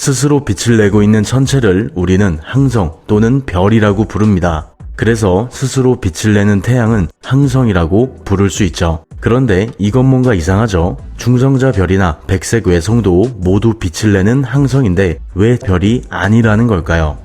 스스로 빛을 내고 있는 천체를 우리는 항성 또는 별이라고 부릅니다. 그래서 스스로 빛을 내는 태양은 항성이라고 부를 수 있죠. 그런데 이건 뭔가 이상하죠? 중성자 별이나 백색 외성도 모두 빛을 내는 항성인데 왜 별이 아니라는 걸까요?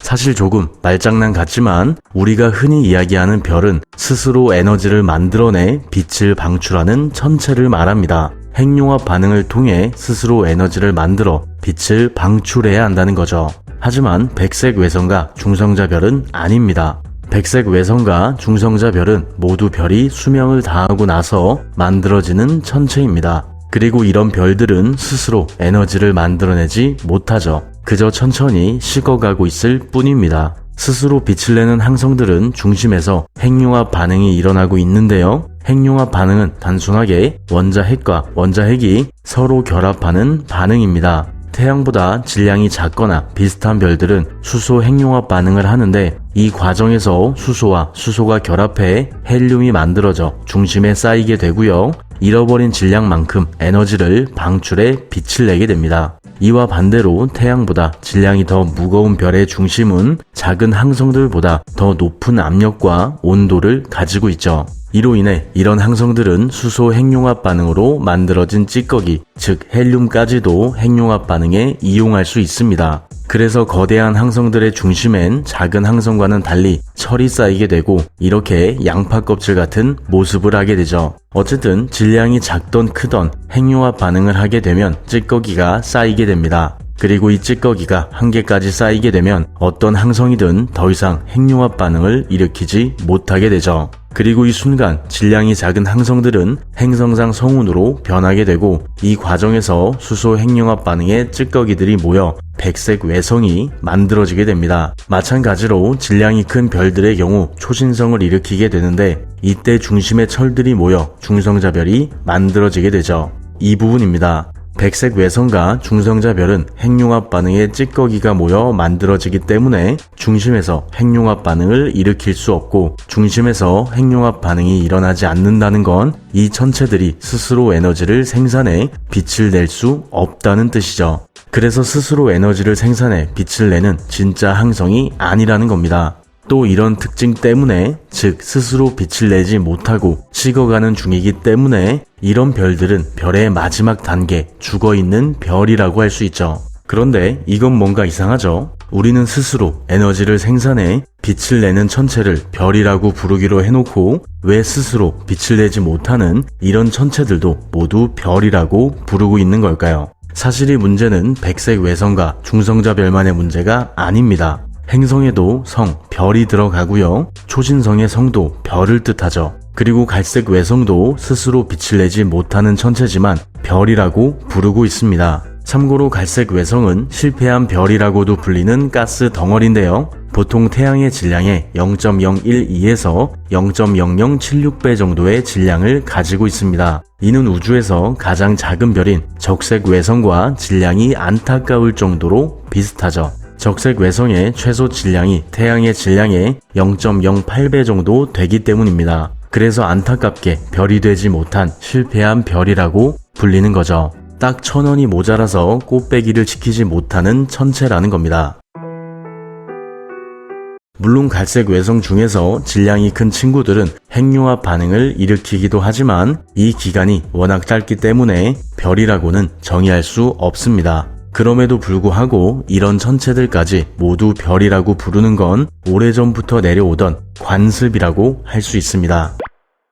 사실 조금 말장난 같지만 우리가 흔히 이야기하는 별은 스스로 에너지를 만들어내 빛을 방출하는 천체를 말합니다. 핵융합 반응을 통해 스스로 에너지를 만들어 빛을 방출해야 한다는 거죠. 하지만 백색 외성과 중성자 별은 아닙니다. 백색 외성과 중성자 별은 모두 별이 수명을 다하고 나서 만들어지는 천체입니다. 그리고 이런 별들은 스스로 에너지를 만들어내지 못하죠. 그저 천천히 식어가고 있을 뿐입니다. 스스로 빛을 내는 항성들은 중심에서 핵융합 반응이 일어나고 있는데요. 핵융합 반응은 단순하게 원자핵과 원자핵이 서로 결합하는 반응입니다. 태양보다 질량이 작거나 비슷한 별들은 수소 핵융합 반응을 하는데 이 과정에서 수소와 수소가 결합해 헬륨이 만들어져 중심에 쌓이게 되고요. 잃어버린 질량만큼 에너지를 방출해 빛을 내게 됩니다. 이와 반대로 태양보다 질량이 더 무거운 별의 중심은 작은 항성들보다 더 높은 압력과 온도를 가지고 있죠. 이로 인해 이런 항성들은 수소 핵융합 반응으로 만들어진 찌꺼기, 즉 헬륨까지도 핵융합 반응에 이용할 수 있습니다. 그래서 거대한 항성들의 중심엔 작은 항성과는 달리 철이 쌓이게 되고 이렇게 양파 껍질 같은 모습을 하게 되죠. 어쨌든 질량이 작던 크던 핵융합 반응을 하게 되면 찌꺼기가 쌓이게 됩니다. 그리고 이 찌꺼기가 한 개까지 쌓이게 되면 어떤 항성이든 더 이상 핵융합 반응을 일으키지 못하게 되죠. 그리고 이 순간 질량이 작은 항성들은 행성상 성운으로 변하게 되고 이 과정에서 수소 핵융합 반응의 찌꺼기들이 모여 백색 외성이 만들어지게 됩니다. 마찬가지로 질량이 큰 별들의 경우 초신성을 일으키게 되는데 이때 중심의 철들이 모여 중성자별이 만들어지게 되죠. 이 부분입니다. 백색 외성과 중성자별은 핵융합 반응에 찌꺼기가 모여 만들어지기 때문에 중심에서 핵융합 반응을 일으킬 수 없고 중심에서 핵융합 반응이 일어나지 않는다는 건 이 천체들이 스스로 에너지를 생산해 빛을 낼 수 없다는 뜻이죠. 그래서 스스로 에너지를 생산해 빛을 내는 진짜 항성이 아니라는 겁니다. 또 이런 특징 때문에, 즉, 스스로 빛을 내지 못하고 식어가는 중이기 때문에 이런 별들은 별의 마지막 단계, 죽어 있는 별이라고 할 수 있죠. 그런데 이건 뭔가 이상하죠? 우리는 스스로 에너지를 생산해 빛을 내는 천체를 별이라고 부르기로 해놓고 왜 스스로 빛을 내지 못하는 이런 천체들도 모두 별이라고 부르고 있는 걸까요? 사실 이 문제는 백색 외성과 중성자 별만의 문제가 아닙니다. 행성에도 성, 별이 들어가고요. 초신성의 성도 별을 뜻하죠. 그리고 갈색 외성도 스스로 빛을 내지 못하는 천체지만 별이라고 부르고 있습니다. 참고로 갈색 외성은 실패한 별이라고도 불리는 가스 덩어리인데요. 보통 태양의 질량의 0.012에서 0.0076배 정도의 질량을 가지고 있습니다. 이는 우주에서 가장 작은 별인 적색 외성과 질량이 안타까울 정도로 비슷하죠. 적색 외성의 최소 질량이 태양의 질량의 0.08배 정도 되기 때문입니다. 그래서 안타깝게 별이 되지 못한 실패한 별이라고 불리는 거죠. 딱 천 원이 모자라서 꽃배기를 지키지 못하는 천체라는 겁니다. 물론 갈색 외성 중에서 질량이 큰 친구들은 핵융합 반응을 일으키기도 하지만 이 기간이 워낙 짧기 때문에 별이라고는 정의할 수 없습니다. 그럼에도 불구하고 이런 천체들까지 모두 별이라고 부르는 건 오래전부터 내려오던 관습이라고 할 수 있습니다.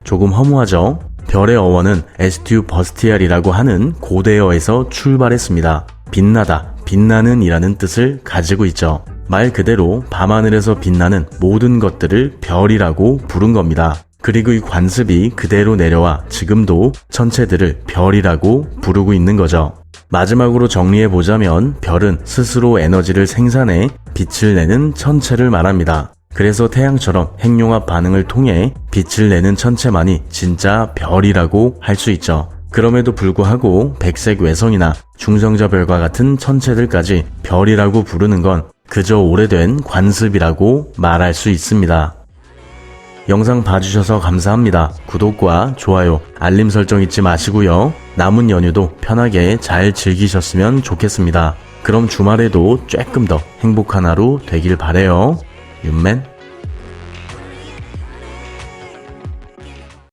조금 허무하죠? 별의 어원은 에스튜 버스티알이라고 하는 고대어에서 출발했습니다. 빛나다, 빛나는 이라는 뜻을 가지고 있죠. 말 그대로 밤하늘에서 빛나는 모든 것들을 별이라고 부른 겁니다. 그리고 이 관습이 그대로 내려와 지금도 천체들을 별이라고 부르고 있는 거죠. 마지막으로 정리해 보자면 별은 스스로 에너지를 생산해 빛을 내는 천체를 말합니다. 그래서 태양처럼 핵융합 반응을 통해 빛을 내는 천체만이 진짜 별이라고 할 수 있죠. 그럼에도 불구하고 백색 외성이나 중성자 별과 같은 천체들까지 별이라고 부르는 건 그저 오래된 관습이라고 말할 수 있습니다. 영상 봐주셔서 감사합니다. 구독과 좋아요, 알림 설정 잊지 마시고요. 남은 연휴도 편하게 잘 즐기셨으면 좋겠습니다. 그럼 주말에도 조금 더 행복한 하루 되길 바래요. 윤맨